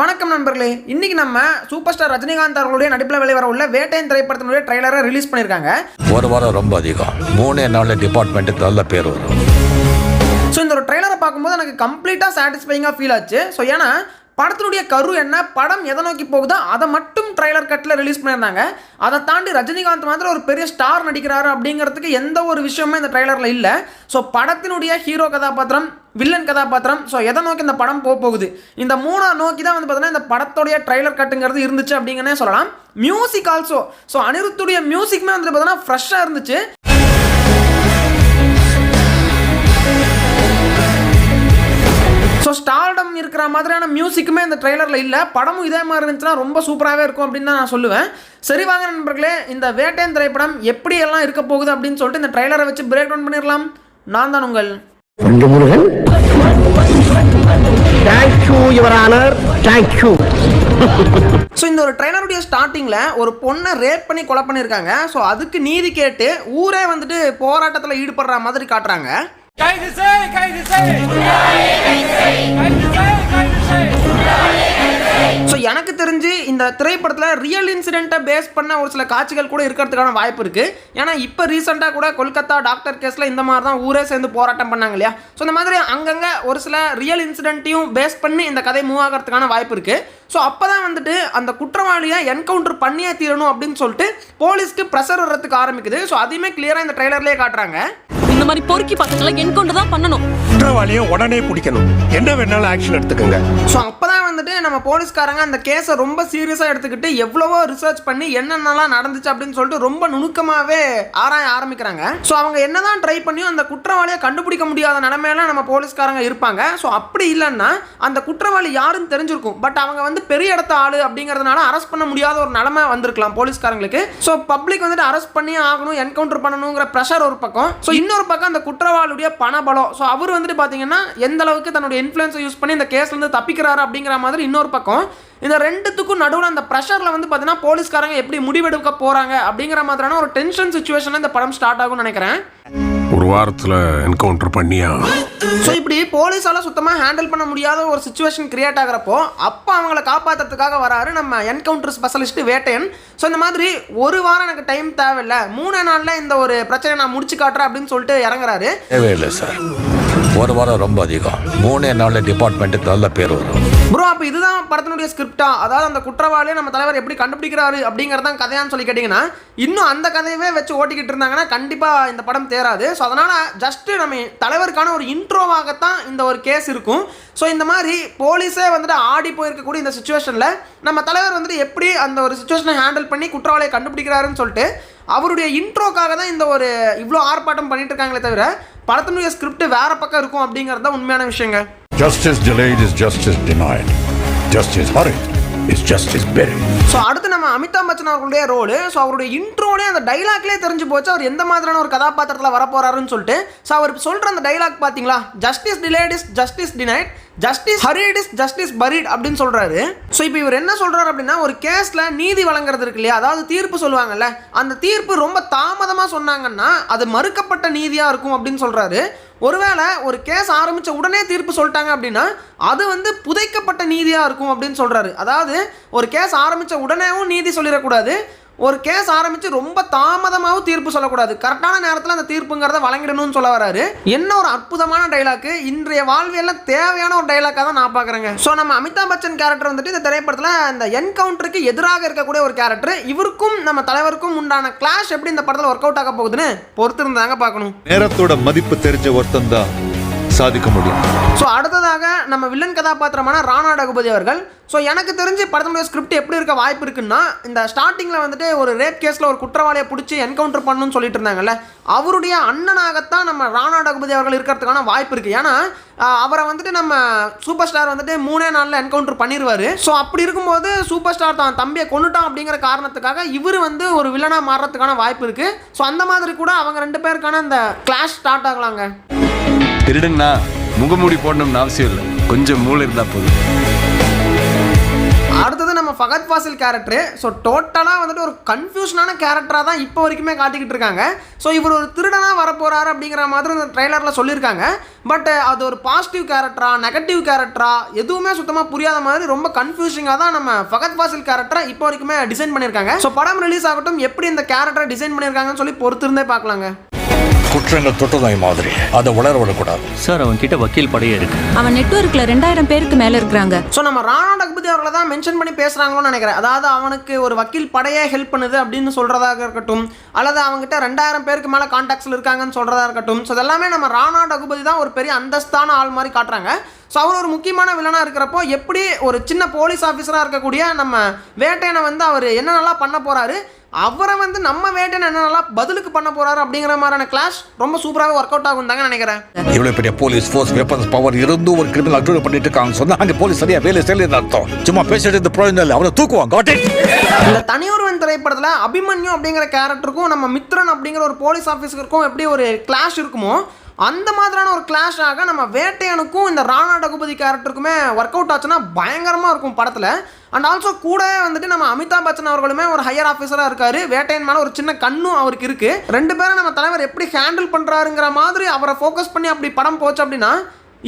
வணக்கம் நண்பர்களே. இன்னைக்கு நம்ம சூப்பர் ஸ்டார் ரஜினிகாந்த் அவர்களுடைய நடிப்பில் வெளிவர உள்ள வேட்டையன் திரைப்படத்தினுடைய ட்ரைலரை ரிலீஸ் பண்ணியிருக்காங்க. ஒரு வாரம் ரொம்ப அதிகம். மூணே நாள் டிபார்ட்மெண்ட்டுக்கு நல்ல பேர் வரும். ஸோ இந்த ஒரு ட்ரைலரை பார்க்கும்போது எனக்கு கம்ப்ளீட்டாக சாட்டிஸ்ஃபைங்காக ஃபீல் ஆச்சு. ஸோ ஏன்னா படத்தினுடைய கரு என்ன? படம் எதை நோக்கி போகுதோ அதை மட்டும் ட்ரைலர் கட்டில் ரிலீஸ் பண்ணியிருந்தாங்க. அதை தாண்டி ரஜினிகாந்த் மாதிரி ஒரு பெரிய ஸ்டார் நடிக்கிறாரு அப்படிங்கிறதுக்கு எந்த ஒரு விஷயமே இந்த ட்ரைலரில் இல்லை. ஸோ படத்தினுடைய ஹீரோ கதாபாத்திரம் வில்லன் கதாபாத்திரம் ஸோ எதை நோக்கி இந்த படம் போக போகுது? இந்த மூணா நோக்கி தான் வந்து பார்த்தீங்கன்னா இந்த படத்துடைய ட்ரைலர் கட்டுங்கிறது இருந்துச்சு அப்படிங்கன்னே சொல்லலாம். மியூசிக் ஆல்சோ ஸோ அனிருத்துடைய மியூசிக்குமே வந்து பார்த்தீங்கன்னா ஃப்ரெஷ்ஷாக இருந்துச்சு. மாதிரியான மியூசிக்குமே இந்த ட்ரெய்லரில் இல்லை. படமும் இதே மாதிரி இருந்துச்சுன்னா ரொம்ப சூப்பராகவே இருக்கும் அப்படின்னு தான் நான் சொல்லுவேன். சரி வாங்க நண்பர்களே இந்த வேட்டையன் திரைப்படம் எப்படி எல்லாம் இருக்க போகுது அப்படின்னு சொல்லிட்டு இந்த ட்ரெய்லரை வச்சு பிரேக் டவுன் பண்ணிடலாம். நான் தான் உங்கள் ரெண்டு Murugan. Thank you your honour thank you so இந்த ஒரு ட்ரெய்லருடைய ஸ்டார்டிங்கில் ஒரு பொண்ணை ரேப் பண்ணி கொலை பண்ணியிருக்காங்க. ஸோ அதுக்கு நீதி கேட்டு ஊரே வந்துட்டு போராட்டத்தில் ஈடுபடுற மாதிரி காட்டுறாங்க. கைது செய் கைது செய் ஸோ எனக்கு தெரிஞ்சு இந்த திரைப்படத்தில் ரியல் இன்சிடெண்ட்டை பேஸ் பண்ண ஒரு சில காட்சிகள் கூட இருக்கிறதுக்கான வாய்ப்பு இருக்குது ஏன்னா இப்போ ரீசெண்டாக கூட கொல்கத்தா டாக்டர் கேஸில் இந்த மாதிரி தான் ஊரே சேர்ந்து போராட்டம் பண்ணாங்க இல்லையா? ஸோ இந்த மாதிரி அங்கங்கே ஒரு சில ரியல் இன்சிடென்ட்டையும் பேஸ் பண்ணி இந்த கதை மூவ் ஆகிறதுக்கான வாய்ப்பு இருக்குது ஸோ அப்போ தான் வந்துட்டு அந்த குற்றவாளியை என்கவுண்டர் பண்ணியே தீரணும் அப்படின்னு சொல்லிட்டு போலீஸ்க்கு ப்ரெஷர் வர்றதுக்கு ஆரம்பிக்குது. ஸோ அதையுமே கிளியராக இந்த ட்ரைலர்லேயே காட்டுறாங்க. இந்த மாதிரி பொறுக்கி பசங்களை என்கவுண்டர் தான் பண்ணணும். குற்றவாளியை உடனே பிடிக்கணும். என்ன வேணாலும் ஆக்ஷன் எடுத்துக்கோங்க. ஸோ அப்போ தான் வந்துட்டு நம்ம போலீஸ்காரங்க அந்த கேஸை ரொம்ப சீரியஸாக எடுத்துக்கிட்டு எவ்வளவோ ரிசர்ச் பண்ணி என்னென்னலாம் நடந்துச்சு அப்படின்னு சொல்லிட்டு ரொம்ப நுணுக்கமாகவே ஆராய ஆரம்பிக்கிறாங்க. ஸோ அவங்க என்னதான் ட்ரை பண்ணியும் அந்த குற்றவாளியை கண்டுபிடிக்க முடியாத நிலமையெல்லாம் நம்ம போலீஸ்காரங்க இருப்பாங்க. ஸோ அப்படி இல்லைன்னா அந்த குற்றவாளி யாருன்னு தெரிஞ்சிருக்கும். பட் அவங்க வந்து பெரிய இடத்த ஆளு அப்படிங்கிறதுனால அரெஸ்ட் பண்ண முடியாத ஒரு நிலமை வந்திருக்கலாம் போலீஸ்காரங்களுக்கு. ஸோ பப்ளிக் வந்துட்டு அரெஸ்ட் பண்ணியே ஆகணும் என்கவுண்டர் பண்ணணுங்கிற ப்ரெஷர் ஒரு பக்கம். ஸோ இன்னொரு பக்கம் அந்த குற்றவாளியுடைய பணபலம். ஸோ அவர் வந்துட்டு பார்த்தீங்கன்னா எந்த அளவுக்கு தன்னுடைய இன்ஃப்ளூயன்ஸை யூஸ் பண்ணி இந்த கேஸ்லேருந்து தப்பிக்கிறாரு அப்படிங்கிற மாதிரி இன்னொரு பக்கம் இந்த ரெண்டுத்துக்கும் நடுவில் அந்த ப்ரெஷரில் வந்து பார்த்தீங்கன்னா போலீஸ்காரங்க எப்படி முடிவெடுக்க போகிறாங்க அப்படிங்கிற மாதிரியான ஒரு டென்ஷன் சுச்சுவேஷனில் இந்த படம் ஸ்டார்ட் ஆகும்னு நினைக்கிறேன். ஒரு வாரத்தில் என்கவுண்டர் பண்ணியா? ஸோ இப்படி போலீஸால சுத்தமாக ஹேண்டில் பண்ண முடியாத ஒரு சுச்சுவேஷன் கிரியேட் ஆகிறப்போ அப்போ அவங்கள காப்பாற்றுறதுக்காக வராரு நம்ம என்கவுண்டர் ஸ்பெஷலிஸ்ட் வேட்டையன். ஸோ இந்த மாதிரி ஒரு வாரம் எனக்கு டைம் தேவையில்ல. மூணு நாளில் இந்த ஒரு பிரச்சனை நான் முடிச்சு காட்டுறேன் அப்படின்னு சொல்லிட்டு இறங்குறாரு. தேவையில்லை சார். ஒரு வாரம் ரொம்ப அதிகம். மூணே நாளில் டிபார்ட்மெண்ட்டுக்கு நல்ல பேர் வரும். ப்ரோ அப்போ இதுதான் படத்தினுடைய ஸ்கிரிப்டா அதாவது அந்த குற்றவாளியை நம்ம தலைவர் எப்படி கண்டுபிடிக்கிறாரு அப்படிங்கிறதான் கதையான்னு சொல்லி கேட்டிங்கன்னா இன்னும் அந்த கதையவே வச்சு ஓட்டிக்கிட்டு இருந்தாங்கன்னா கண்டிப்பாக இந்த படம் தேராது. ஸோ அதனால் ஜஸ்ட்டு நம்ம தலைவருக்கான ஒரு இன்ட்ரோவாகத்தான் இந்த ஒரு கேஸ் இருக்கும். ஸோ இந்த மாதிரி போலீஸே வந்துட்டு ஆடி போயிருக்கக்கூடிய இந்த சுச்சுவேஷனில் நம்ம தலைவர் வந்துட்டு எப்படி அந்த ஒரு சுச்சுவேஷனை ஹேண்டில் பண்ணி குற்றவாளியை கண்டுபிடிக்கிறாருன்னு சொல்லிட்டு அவருடைய இன்ட்ரோக்காக தான் இந்த ஒரு இவ்வளோ ஆர்ப்பாட்டம் பண்ணிட்டு இருக்காங்களே தவிர படத்தினுடைய ஸ்கிரிப்ட் வேற பக்கம் இருக்கும் அப்படிங்கறத உண்மையான விஷயங்க justice delayed is justice denied justice hurried is justice buried so அடுத்து நம்ம அமிதாப் பச்சன் அவர்களுடைய ரோலு ஸோ அவருடைய இன்ட்ரோலே அந்த டைலாக்லேயே தெரிஞ்சு போச்சு. அவர் எந்த மாதிரியான ஒரு கதாபாத்திரத்தில் வரப்போறாருன்னு சொல்லிட்டு. ஸோ அவர் சொல்கிற அந்த டைலாக் பார்த்தீங்களா justice delayed is justice denied justice hurried is justice buried அப்படின்னு சொல்கிறாரு ஸோ இப்போ இவர் என்ன சொல்கிறாரு அப்படின்னா ஒரு கேஸில் நீதி வழங்குறது இருக்கு இல்லையா? அதாவது தீர்ப்பு சொல்லுவாங்கல்ல. அந்த தீர்ப்பு ரொம்ப தாமதமாக சொன்னாங்கன்னா அது மறுக்கப்பட்ட நீதியாக இருக்கும் அப்படின்னு சொல்கிறாரு ஒருவேளை ஒரு கேஸ் ஆரம்பித்த உடனே தீர்ப்பு சொல்லிட்டாங்க அப்படின்னா அது வந்து புதைக்கப்பட்ட நீதியாக இருக்கும் அப்படின்னு சொல்கிறாரு அதாவது ஒரு கேஸ் ஆரம்பித்த உடனேவும் நீதி சொல்லிடக்கூடாது. ஒரு கேஸ் ஆரம்பித்து ரொம்ப தாமதமாகவும் தீர்ப்பு சொல்லக்கூடாது. கரெக்டான நேரத்தில் அந்த தீர்ப்புங்கிறத வழங்கிடணும்னு சொல்ல வராரு. என்ன ஒரு அற்புதமான டைலாக்கு இன்றைய வாழ்வியெல்லாம் தேவையான ஒரு டைலாக்காக தான் நான் பார்க்குறேங்க. ஸோ நம்ம அமிதாப் பச்சன் கேரக்டர் வந்துட்டு இந்த திரைப்படத்தில் இந்த என்கவுண்டருக்கு எதிராக இருக்கக்கூடிய ஒரு கேரக்டர் இவருக்கும் நம்ம தலைவருக்கும் உண்டான கிளாஷ் எப்படி இந்த படத்தில் ஒர்க் அவுட் ஆக போகுதுன்னு பொறுத்து இருந்தாங்க பார்க்கணும். நேரத்தோட மதிப்பு தெரிஞ்ச ஒருத்தன் தான். சாதிக்க முடியும். ஸோ அடுத்ததாக நம்ம வில்லன் கதாபாத்திரமான ராணா ரகுபதி அவர்கள். ஸோ எனக்கு தெரிஞ்சு படத்தினுடைய ஸ்கிரிப்ட் எப்படி இருக்க வாய்ப்பு இருக்குன்னா இந்த ஸ்டார்டிங்கில் வந்துட்டு ஒரு ரேப் கேஸில் ஒரு குற்றவாளியை பிடிச்சி என்கவுண்டர் பண்ணணும்னு சொல்லிட்டு இருந்தாங்கல்ல அவருடைய அண்ணனாகத்தான் நம்ம ராணா ரகுபதி அவர்கள் இருக்கிறதுக்கான வாய்ப்பு இருக்குது ஏன்னா அவரை வந்துட்டு நம்ம சூப்பர் ஸ்டார் வந்துட்டு மூணே நாளில் என்கவுண்டர் பண்ணிடுவார் ஸோ அப்படி இருக்கும்போது சூப்பர் ஸ்டார் தான் தம்பியை கொண்டுட்டான் அப்படிங்கிற காரணத்துக்காக இவர் வந்து ஒரு வில்லனாக மாறுறதுக்கான வாய்ப்பு இருக்குது ஸோ அந்த மாதிரி கூட அவங்க ரெண்டு பேருக்கான அந்த கிளாஷ் ஸ்டார்ட் ஆகலாங்க. திருடுங்கண்ணா முகமூடி போடணும்னு அவசியம் இல்லை. கொஞ்சம் மூளை இருந்தால் போதும். அடுத்தது நம்ம ஃபகத் ஃபாசில் கேரக்டரு ஸோ டோட்டலாக வந்துட்டு ஒரு கன்ஃபியூஷனான கேரக்டராக தான் இப்போ வரைக்குமே காட்டிக்கிட்டு இருக்காங்க. ஸோ இவர் ஒரு திருடனாக வரப்போகிறாரு அப்படிங்கிற மாதிரி இந்த ட்ரைலரில் சொல்லியிருக்காங்க. பட் அது ஒரு பாசிட்டிவ் கேரக்டரா நெகட்டிவ் கேரக்டரா எதுவுமே சுத்தமாக புரியாத மாதிரி ரொம்ப கன்ஃபியூசிங்காக தான் நம்ம ஃபகத் ஃபாசில் கேரக்டரை இப்போ வரைக்குமே டிசைன் பண்ணியிருக்காங்க. ஸோ படம் ரிலீஸ் ஆகட்டும் எப்படி இந்த கேரக்டரை டிசைன் பண்ணியிருக்காங்கன்னு சொல்லி பொறுத்திருந்தே பார்க்கலாங்க. குற்றங்கள் தொட்டுநோய் மாதிரி. அதை வளர விடக்கூடாது சார் அவன் கிட்ட வக்கீல் படையே இருக்கு. அவன் நெட்வொர்க்ல ரெண்டாயிரம் பேருக்கு மேல இருக்கிறாங்க. ஸோ நம்ம ராணா டக்பதி அவர்களை தான் மென்ஷன் பண்ணி பேசுகிறாங்களோன்னு நினைக்கிறேன். அதாவது அவனுக்கு ஒரு வக்கீல் படையே ஹெல்ப் பண்ணுது அப்படின்னு சொல்கிறதாக இருக்கட்டும் அல்லது அவங்ககிட்ட ரெண்டாயிரம் பேருக்கு மேலே கான்டாக்ட்ஸில் இருக்காங்கன்னு சொல்கிறதா இருக்கட்டும். ஸோ இதெல்லாமே நம்ம ராணா டகுபதி தான் ஒரு பெரிய அந்தஸ்தான ஆள் மாதிரி காட்டுறாங்க. ஸோ அவர் ஒரு முக்கியமான வில்லனாக இருக்கிறப்போ எப்படி ஒரு சின்ன போலீஸ் ஆஃபீஸராக இருக்கக்கூடிய நம்ம வேட்டையனை வந்து அவர் என்னென்னலாம் பண்ண போகிறாரு அவரை வந்து நம்ம வேட்டையன் என்னென்னலாம் பதிலுக்கு பண்ண போகிறாரு அப்படிங்கிற மாதிரியான கிளாஷ் ரொம்ப சூப்பராகவே ஒர்க் அவுட் ஆகும் தாங்க நினைக்கிறேன். இவ்வளவு பெரிய போலீஸ் ஃபோர்ஸ் வெப்பன்ஸ் பவர் இருந்தும் ஒரு கிரிமினல் அக்ரூவல் பண்ணிட்டு இருக்காங்க சொன்னா அங்க போலீஸ் சரியா வேலை செய்யலன்னு அர்த்தம். சும்மா பேசிட்டு இந்த பிரயோஜனம் அவனை got it? இந்த தனியொருவன் திரைப்படத்தில் அபிமன்யு அப்படிங்கிற கேரக்டருக்கும் நம்ம மித்ரன் அப்படிங்கிற ஒரு போலீஸ் ஆஃபீஸருக்கும் எப்படி ஒரு கிளாஷ் இருக்குமோ அந்த மாதிரியான ஒரு கிளாஷ் ஆக நம்ம வேட்டையனுக்கும் இந்த ராணா டகுபதி கேரக்டருக்குமே ஒர்க் அவுட் ஆச்சுன்னா பயங்கரமாக இருக்கும் படத்தில். அண்ட் ஆல்சோ கூடவே வந்துட்டு நம்ம அமிதாப் பச்சன் அவர்களுமே ஒரு ஹையர் ஆஃபீஸராக இருக்காரு. வேட்டையன் மேலே ஒரு சின்ன கண்ணும் அவருக்கு இருக்குது ரெண்டு பேரும் நம்ம தலைவர் எப்படி ஹேண்டில் பண்ணுறாருங்கிற மாதிரி அவரை ஃபோக்கஸ் பண்ணி அப்படி படம் போச்சு அப்படின்னா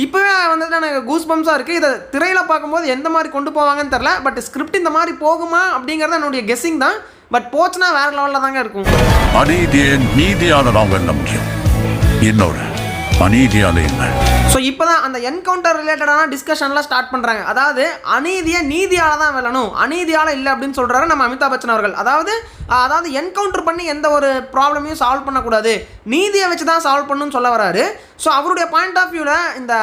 இப்போவே வந்துட்டு எனக்கு கூஸ் பம்ஸாக இருக்குது இதை திரையில் பார்க்கும்போது எந்த மாதிரி கொண்டு போவாங்கன்னு தெரில பட் ஸ்கிரிப்ட் இந்த மாதிரி போகுமா அப்படிங்கிறது என்னுடைய கெஸ்ஸிங் தான். பட் போச்சுன்னா வேற லெவலில் தாங்க இருக்கும். அநீதியை நீதியால நாம் வெல்ல முடியும் இன்னொரு அநீதியால இல்லை ஸோ இப்போ தான் அந்த என்கவுண்டர் ரிலேட்டடான டிஸ்கஷன்லாம் ஸ்டார்ட் பண்ணுறாங்க அதாவது அநீதியை நீதியால் தான் வெல்லணும். அநீதியால் இல்லை அப்படின்னு சொல்கிறாரு நம்ம அமிதாப் பச்சன் அவர்கள். அதாவது அதாவது என்கவுண்டர் பண்ணி எந்த ஒரு ப்ராப்ளமையும் சால்வ் பண்ணக்கூடாது. நீதியை வச்சு தான் சால்வ் பண்ணணும்னு சொல்ல வராரு. ஸோ அவருடைய பாயிண்ட் ஆஃப் வியூவில் இந்த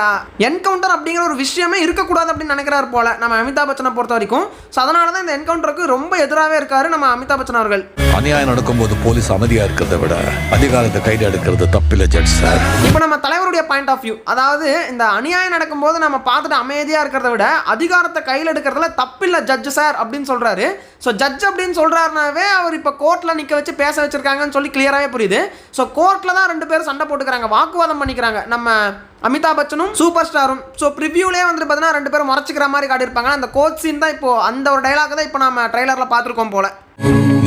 என்கவுண்டர் அப்படிங்கிற ஒரு விஷயமே இருக்கக்கூடாது அப்படின்னு நினைக்கிறாரு போல நம்ம அமிதாப் பச்சனை பொறுத்த வரைக்கும். ஸோ அதனால தான் இந்த என்கவுண்டருக்கு ரொம்ப எதிராகவே இருக்காரு நம்ம அமிதாப் பச்சன் அவர்கள். அநியாயம் நடக்கும்போது போலீஸ் அமைதியா இருக்கிறத விட அதிகாரத்தை கைது எடுக்கிறது தப்பில்லை ஜட்ஜ் சார் இப்போ நம்ம தலைவருடைய பாயிண்ட் ஆஃப் வியூ அதாவது இந்த அநியாயம் நடக்கும்போது நம்ம பார்த்துட்டு அமைதியாக இருக்கிறத விட அதிகாரத்தை கையில் எடுக்கிறதுல தப்பில்லை ஜட்ஜ் சார் அப்படின்னு சொல்கிறாரு ஸோ ஜட்ஜ் அப்படின்னு சொல்கிறாருனாவே அவர் இப்போ கோர்ட்டில் நிற்க வச்சு பேச வச்சுருக்காங்கன்னு சொல்லி கிளியராகவே புரியுது. ஸோ கோர்ட்டில் தான் ரெண்டு பேரும் சண்டை போட்டுக்கிறாங்க. வாக்குவாதம் பண்ணிக்கிறாங்க. நம்ம அமிதாப் பச்சனும் சூப்பர் ஸ்டாரும் ஸோ ப்ரிவியூலே வந்துட்டு பார்த்தீங்கன்னா ரெண்டு பேரும் முறைச்சிக்கிற மாதிரி காட்டியிருப்பாங்க. அந்த கோச் சீன் தான் இப்போ அந்த ஒரு டைலாக் தான் இப்போ நம்ம ட்ரைலரில் பார்த்துருக்கோம் போல்.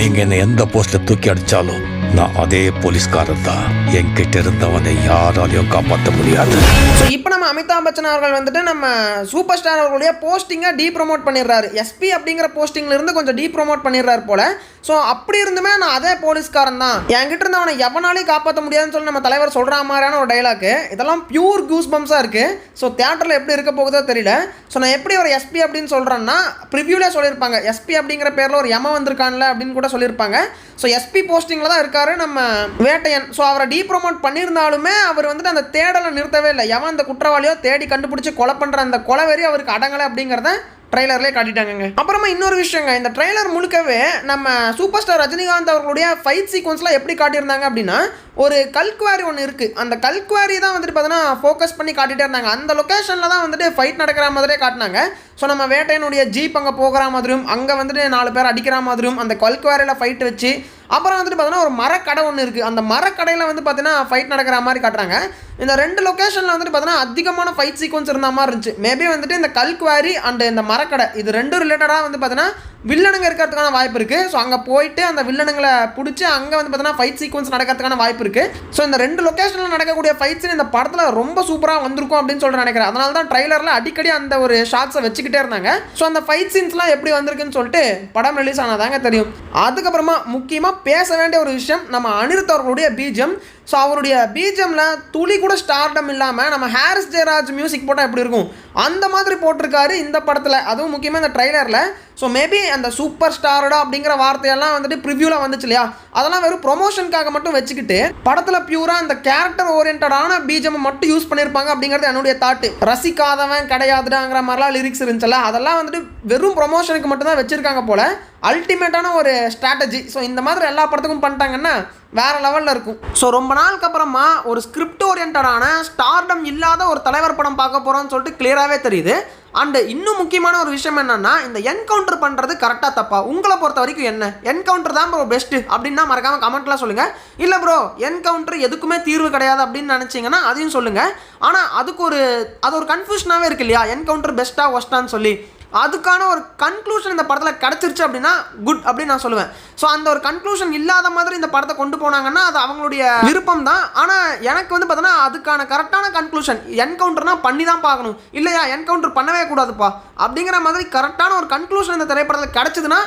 நீங்கள் என்ன எந்த போஸ்ட்டில் தூக்கி அடித்தாலும் நான் அதே போலீஸ்காரன் தான். என்கிட்ட இருந்தவனை யாராலையும் காப்பாற்ற முடியாது. ஸோ இப்போ நம்ம அமிதாப் பச்சன் அவர்கள் வந்துட்டு நம்ம சூப்பர் ஸ்டார் அவர்களுடைய போஸ்டிங்கை டீ ப்ரொமோட் பண்ணிடுறாரு எஸ்பி அப்படிங்கிற போஸ்டிங்ல இருந்து கொஞ்சம் டீ ப்ரோமோட் பண்ணிடுறாரு போல. ஸோ அப்படி இருந்துமே நான் அதே போலீஸ்காரன் தான். என்கிட்ட இருந்தவனை எவனாலையும் காப்பாற்ற முடியாதுன்னு சொல்லி நம்ம தலைவர் சொல்கிற மாதிரியான ஒரு டைலாக்கு இதெல்லாம் பியூர் கூஸ் பம்ஸாக இருக்குது ஸோ தேட்டரில் எப்படி இருக்க போகுதோ தெரியல. ஸோ நான் எப்படி ஒரு எஸ்பி அப்படின்னு சொல்கிறேன்னா ப்ரிவியூலே சொல்லியிருப்பாங்க. எஸ்பி அப்படிங்கிற பேரில் ஒரு எம வந்திருக்கான்ல அப்படின்னு கூட சொல்லியிருப்பாங்க. ஸோ எஸ்பி போஸ்டிங்கில் தான் இருக்கார் நம்ம வேட்டையன். ஸோ அவரை டீ ப்ரொமோட் பண்ணியிருந்தாலுமே அவர் வந்துட்டு அந்த தேடலை நிறுத்தவே இல்லை. எவன் அந்த குற்றவாளியோ தேடி கண்டுபிடிச்சி கொலை பண்ணுற அந்த கொலை வெறி அவருக்கு அடங்கலை அப்படிங்கிறத ட்ரைலர்லேயே காட்டிட்டாங்க அப்புறமா இன்னொரு விஷயங்க இந்த ட்ரைலர் முழுக்கவே நம்ம சூப்பர் ஸ்டார் ரஜினிகாந்த் அவர்களுடைய ஃபைட் சீக்வன்ஸ்லாம் எப்படி காட்டியிருந்தாங்க அப்படின்னா ஒரு கல்குவாரி ஒன்று இருக்குது அந்த கல்குவாரி தான் வந்துட்டு பார்த்தீங்கன்னா ஃபோக்கஸ் பண்ணி காட்டிகிட்டே இருந்தாங்க. அந்த லொக்கேஷனில் தான் வந்துட்டு ஃபைட் நடக்கிற மாதிரியே காட்டினாங்க. ஸோ நம்ம வேட்டையனுடைய ஜீப் அங்கே போகிற மாதிரியும் அங்கே வந்துட்டு நாலு பேர் அடிக்கிற மாதிரியும் அந்த கல்குவாரியில் ஃபைட் வச்சு அப்புறம் வந்துட்டு பார்த்தீங்கன்னா ஒரு மரக்கடை ஒன்று இருக்குது அந்த மரக்கடையில் வந்து பார்த்தீங்கன்னா ஃபைட் நடக்கிற மாதிரி காட்டுறாங்க. இந்த ரெண்டு லொக்கேஷனில் வந்துட்டு பார்த்தீங்கன்னா அதிகமான ஃபைட் சீக்வன்ஸ் இருந்த மாதிரி இருந்துச்சு. மேபி வந்துட்டு இந்த கல்குவாரி அண்ட் இந்த மரக்கடை இது ரெண்டும் ரிலேட்டடாக வந்து பார்த்தீங்கன்னா வில்லனுங்க இருக்கிறதுக்கான வாய்ப்பு இருக்குது ஸோ அங்கே போயிட்டு அந்த வில்லனுங்களை பிடிச்சி அங்கே வந்து பார்த்தீங்கன்னா ஃபைட் சீக்வன்ஸ் நடக்கிறதுக்கான வாய்ப்பு இருக்குது ஸோ இந்த ரெண்டு லொக்கேஷனில் நடக்கக்கூடிய ஃபைட்ஸ் இந்த படத்தில் ரொம்ப சூப்பராக வந்திருக்கும் அப்படின்னு சொல்லிட்டு நினைக்கிறேன். அதனால தான் ட்ரைலரில் அடிக்கடி அந்த ஒரு ஷார்ட்ஸை வச்சுக்கிட்டே இருந்தாங்க. ஸோ அந்த ஃபைட் சீன்ஸ்லாம் எப்படி வந்திருக்குன்னு சொல்லிட்டு படம் ரிலீஸ் ஆனதாங்க தெரியும். அதுக்கப்புறமா முக்கியமாக பேச வேண்டிய ஒரு விஷயம் நம்ம அனிருத் அவர்களுடைய பீஜம். ஸோ அவருடைய பீஜமில் துளி கூட ஸ்டார்டம் இல்லாமல் நம்ம ஹாரிஸ் ஜெயராஜ் மியூசிக் போட்டால் எப்படி இருக்கும்? அந்த மாதிரி போட்டிருக்காரு இந்த படத்தில். அதுவும் முக்கியமாக இந்த ட்ரைலரில் ஸோ மேபி அந்த சூப்பர் ஸ்டாரடா அப்படிங்கிற வார்த்தையெல்லாம் வந்துட்டு ப்ரிவ்யூவில் வந்துச்சு இல்லையா? அதெல்லாம் வெறும் ப்ரொமோஷனுக்காக மட்டும் வச்சுக்கிட்டு படத்தில் பியூராக அந்த கேரக்டர் ஓரியன்டான பீஜம் மட்டும் யூஸ் பண்ணியிருப்பாங்க அப்படிங்கிறது என்னுடைய தாட்டு ரசிக்காதவன் கிடையாதுடாங்கிற மாதிரிலாம் லிரிக்ஸ் இருந்துச்சுல்ல? அதெல்லாம் வந்துட்டு வெறும் ப்ரொமோஷனுக்கு மட்டும்தான் வச்சுருக்காங்க போல். அல்டிமேட்டான ஒரு ஸ்ட்ராட்டஜி ஸோ இந்த மாதிரி எல்லா படத்துக்கும் பண்ணிட்டாங்கன்னா வேற லெவலில் இருக்கும். ஸோ ரொம்ப நாளுக்கு அப்புறமா ஒரு ஸ்கிரிப்ட் ஓரியன்டான ஸ்டார்டம் இல்லாத ஒரு தலைவர் படம் பார்க்க போகிறோம்னு சொல்லிட்டு கிளியராகவே தெரியுது. அண்டு இன்னும் முக்கியமான ஒரு விஷயம் என்னன்னா இந்த என்கவுண்டர் பண்ணுறது கரெக்டாக தப்பா? உங்களை பொறுத்த வரைக்கும் என்ன? என்கவுண்டர் தான் ப்ரோ பெஸ்ட்டு அப்படின்னா மறக்காமல் கமெண்ட்லாம் சொல்லுங்கள் இல்லை ப்ரோ என்கவுண்டர் எதுக்குமே தீர்வு கிடையாது அப்படின்னு நினச்சிங்கன்னா அதையும் சொல்லுங்கள் ஆனால் அதுக்கு ஒரு அது ஒரு கன்ஃபியூஷனாகவே இருக்கு இல்லையா? என்கவுண்டர் பெஸ்ட்டாக ஒஸ்ட்டான்னு சொல்லி. அதுக்கான ஒரு கன்க்ளூஷன் இந்த படத்தில் கிடச்சிருச்சு அப்படின்னா குட் அப்படின்னு நான் சொல்லுவேன். ஸோ அந்த ஒரு கன்க்ளூஷன் இல்லாத மாதிரி இந்த படத்தை கொண்டு போனாங்கன்னா அது அவங்களுடைய விருப்பம் தான் ஆனால் எனக்கு வந்து பார்த்தோன்னா அதுக்கான கரெக்டான கன்க்ளூஷன் என்கவுண்டர்னா பண்ணி தான் பார்க்கணும். இல்லையா என்கவுண்டர் பண்ணவே கூடாதுப்பா. அப்படிங்கிற மாதிரி கரெக்டான ஒரு கன்க்ளூஷன் இந்த திரைப்படத்தில் கிடச்சிதுன்னா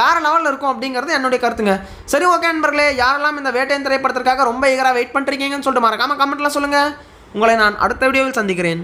வேறு லெவலில் இருக்கும் அப்படிங்கிறது என்னுடைய கருத்துங்க. சரி ஓகே நண்பர்களே யாரெல்லாம் இந்த வேட்டையன் திரைப்படத்திற்காக ரொம்ப ஈகராக வெயிட் பண்ணுறீங்கன்னு சொல்லிட்டு மறக்காமல் கமெண்ட்டில் சொல்லுங்கள் உங்களை நான் அடுத்த வீடியோவில் சந்திக்கிறேன்.